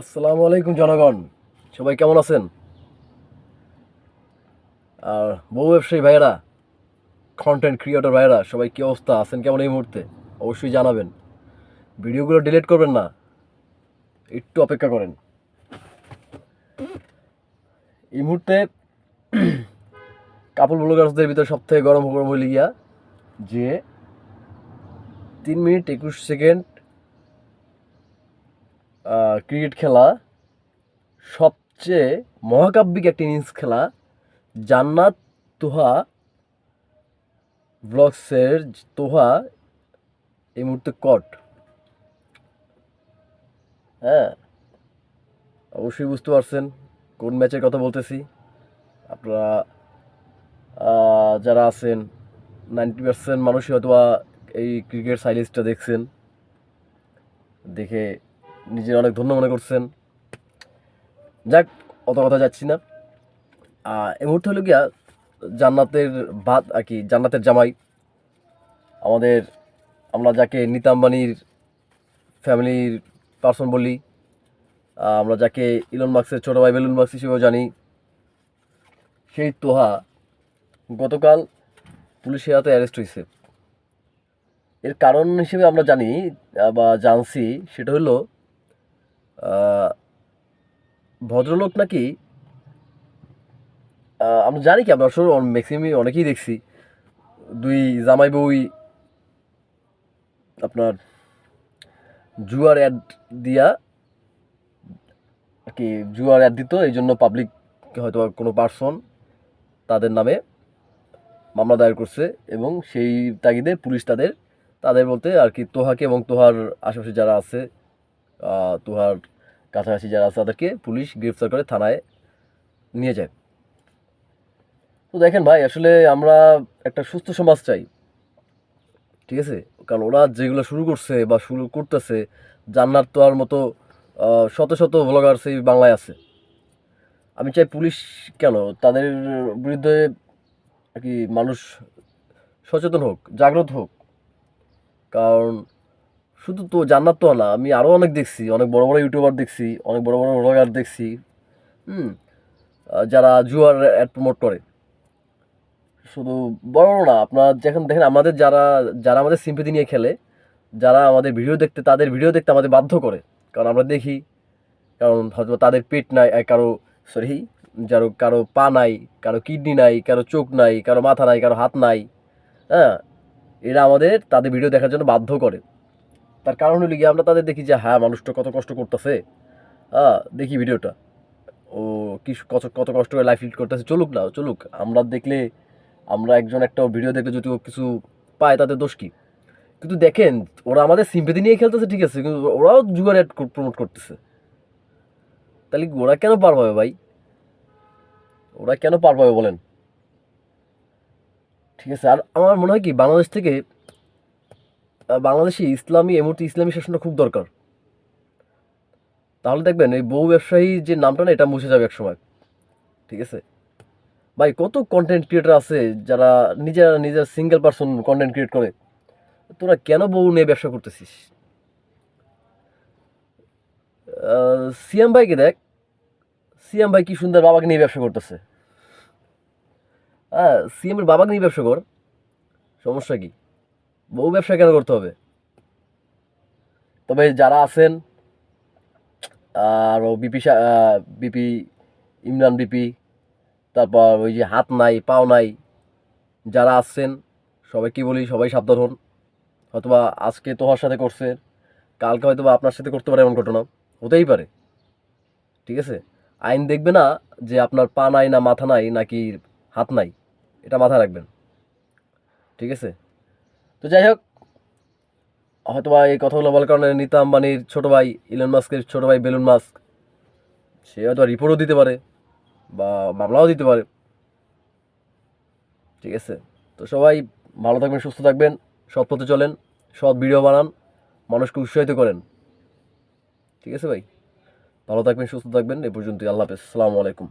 আসসালামু আলাইকুম, জনগণ। সবাই কেমন আছেন? আর বহু ব্যবসায়ী ভাইয়েরা কন্টেন্ট ক্রিয়েটর ভাইয়েরা, সবাই কী অবস্থা? আছেন কেমন এই মুহূর্তে? অবশ্যই জানাবেন। ভিডিওগুলো ডিলিট করবেন না। একটু অপেক্ষা করেন। এই মুহূর্তে কাপড় ব্লগার্সদের ভিতরে সব থেকে গরম গরম হইলে গিয়া যে তিন মিনিট একুশ সেকেন্ড ক্রিকেট খেলা সবচেয়ে মহাকাব্যিক একটা ইনিংস খেলা। জান্নাত তোহা ব্লগসের তোহা এই মুহূর্তে কট হ্যাঁ অবশ্যই বুঝতে পারছেন কোন ম্যাচের কথা বলতেছি। আপনারা যারা আছেন নাইনটি পার্সেন্ট মানুষই হয়তো এই ক্রিকেট সাইলিসটা দেখছেন। দেখে নিজের অনেক ধন্য মনে করছেন। যাক, অত কথা যাচ্ছি না। এই মুহূর্তে হলো গিয়া জান্নাতের বাদ আর কি, জান্নাতের জামাই। আমাদের আমরা যাকে নিতা আম্বানির ফ্যামিলির পার্সন বলি আমরা যাকে ইলন মার্কসের ছোটো ভাই বেলুন মার্কস হিসেবেও জানি। সেই তোহা গতকাল পুলিশের হাতে অ্যারেস্ট হয়েছে এর কারণ হিসেবে আমরা জানি বা জানছি, সেটা হলো ভদ্রলোক নাকি আমরা জানি কি, আমরা আসলে ম্যাক্সিমাম অনেকেই দেখছি। দুই জামাই বউই আপনার জুয়ার অ্যাড দিয়া, কি, জুয়ার অ্যাড দিত, এই জন্য পাবলিক হয়তো কোনো পার্সন তাদের নামে মামলা দায়ের করছে এবং সেই তাগিদে পুলিশ তাদের তাদের বলতে আর কি তোহাকে এবং তোহার আশেপাশে যারা আছে তোহার কাছাকাছি যারা আছে তাদেরকে পুলিশ গ্রেফতার করে থানায় নিয়ে যায়। তো দেখেন ভাই, আসলে আমরা একটা সুস্থ সমাজ চাই, ঠিক আছে? কারণ ওরা যেগুলো শুরু করছে বা শুরু করতেছে জান্নাত আর মতো শত শত ব্লগার সেই বাংলায় আছে। আমি চাই পুলিশ কেন? তাদের বিরুদ্ধে আর কি মানুষ সচেতন হোক, জাগ্রত হোক। কারণ শুধু তো জান্নাত তো না, আমি আরও অনেক দেখছি, অনেক বড় বড় ইউটিউবার দেখছি, অনেক বড় বড় ব্লগার দেখছি, হুম? যারা জুয়ার অ্যাড প্রমোট করে। শুধু বড় না, আপনার যখন দেখেন আমাদের যারা যারা আমাদের সিম্পেথি নিয়ে খেলে, যারা আমাদের ভিডিও দেখতে তাদের ভিডিও দেখতে আমাদের বাধ্য করে। কারণ আমরা দেখি, কারণ হয়তো তাদের পেট নাই কারও সরি যারো কারও পা নাই, কারও কিডনি নাই, কারও চোখ নাই, কারও মাথা নাই, কারও হাত নাই হ্যাঁ? এরা আমাদের তাদের ভিডিও দেখার জন্য বাধ্য করে। তার কারণ হলো গিয়ে আমরা তাদের দেখি যে হ্যাঁ মানুষটা কত কষ্ট করতেছে। হ্যাঁ দেখি ভিডিওটা। ও কি কত কত কষ্ট করে লাইফ লিড করতেছে। চলুক না, চলুক। আমরা দেখলে, আমরা একজন একটা ভিডিও দেখলে যদি কিছু পায়, তাতে দোষ কি? কিন্তু দেখেন, ওরা আমাদের সিম্পেথি নিয়ে খেলতেছে, ঠিক আছে। কিন্তু ওরাও জুগার অ্যাড প্রমোট করতেছে। তাহলে ওরা কেন পার পাবে ভাই? ওরা কেন পার পাবে বলেন? ঠিক আছে, আর আমার মনে হয় কি, বাংলাদেশ থেকে বাংলাদেশে ইসলামী এই ইসলামী শাসনটা খুব দরকার। তাহলে দেখবেন এই বউ ব্যবসায়ী যে নামটা না, এটা মুছে যাবে এক সময় ঠিক আছে? ভাই, কত কন্টেন্ট ক্রিয়েটার আছে যারা নিজেরা নিজের সিঙ্গেল পার্সন কন্টেন্ট ক্রিয়েট করে? তোরা কেন বউ নিয়ে ব্যবসা করতেছিস? সিএম ভাইকে দেখ। সিএম ভাই কি সুন্দর বাবাকে নিয়ে ব্যবসা করতেছে। হ্যাঁ সিএম এর বাবাকে নিয়ে ব্যবসা কর। সমস্যা কি? বউ ব্যবসা কেন করতে হবে? তবে যারা আছেন আর বিপি বিপি, ইমরান বিপি, তারপর ওই যে হাত নাই, পাও নাই, যারা আসছেন সবাইকে বলি, সবাই সাবধান হন। হয়তোবা আজকে তোহার সাথে করছে, কালকে হয়তো বা আপনার সাথে করতে পারে এমন ঘটনা। হতেই পারে। ঠিক আছে? আইন দেখবে না যে আপনার পা নাই না মাথা নাই, নাকি হাত নাই। এটা মাথায় রাখবেন। ঠিক আছে? তো যাই হোক হয়তো বা এই কথাগুলো বলার কারণে নিতা আম্বানির ছোটো ভাই ইলন মাস্কের ছোটো ভাই বেলুন মাস্ক সে হয়তো রিপোর্টও দিতে পারে বা মামলাও দিতে পারে। ঠিক আছে? তো সবাই ভালো থাকবেন, সুস্থ থাকবেন, সৎ পথে চলেন, সৎ ভিডিও বানান, মানুষকে উৎসাহিত করেন। ঠিক আছে ভাই? ভালো থাকবেন, সুস্থ থাকবেন, এ পর্যন্তই। আল্লাহ হাফেজ। আসসালামু আলাইকুম।